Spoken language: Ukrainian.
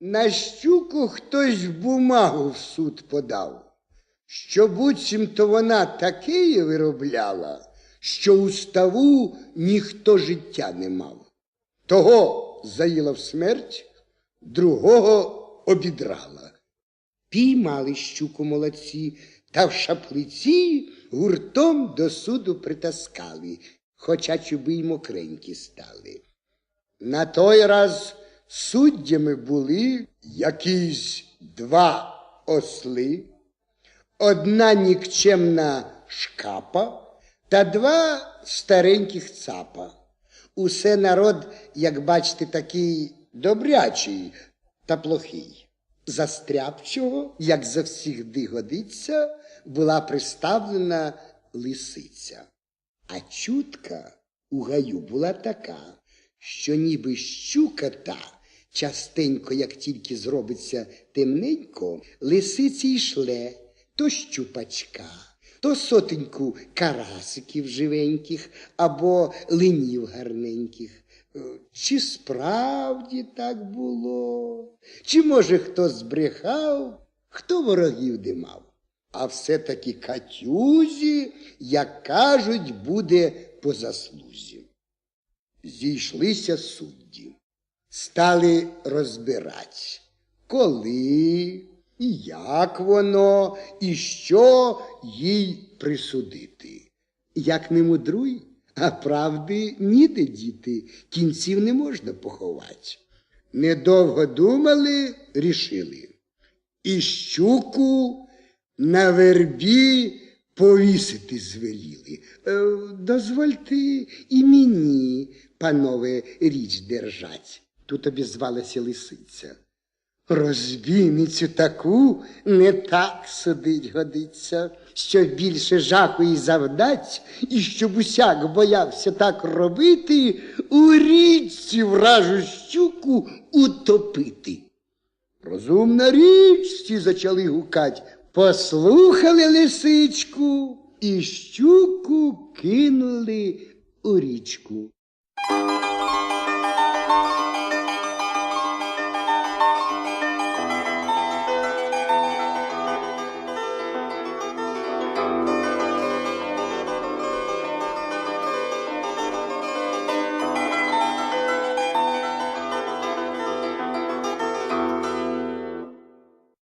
На щуку хтось бумагу в суд подав, що буцімто вона таке виробляла, що у ставу ніхто життя не мав. Того заїла в смерть, другого обідрала. Піймали щуку молодці, та в шаплиці гуртом до суду притаскали, хоча чуби й мокренькі стали. На той раз суддями були якісь два осли, одна нікчемна шкапа та два стареньких цапа. Усе народ, як бачите, такий добрячий та плохий. Застряпчого, як завсігди годиться, була приставлена лисиця. А чутка у гаю була така, що ніби щука та, частенько, як тільки зробиться темненько, лисиці й шле то щупачка, то сотеньку карасиків живеньких або линів гарненьких. Е, Чи справді так було? Чи, може, хто збрехав, хто ворогів димав? А все-таки Катюзі, як кажуть, буде по заслузі. Зійшлися судді, стали розбирати, коли, і як воно, і що їй присудити. Як не мудруй, а правди ніде діти, кінців не можна поховати. Недовго думали, рішили. І щуку на вербі повісити звеліли. Е, дозвольте і мені, панове, річ держать. Тут обізвалася лисиця. Розбійницю таку не так судить годиться, що більше жаху і завдать, і щоб усяк боявся так робити, у річці вражу щуку утопити. Розумна річ, всі зачали гукать, послухали лисичку і щуку кинули у річку.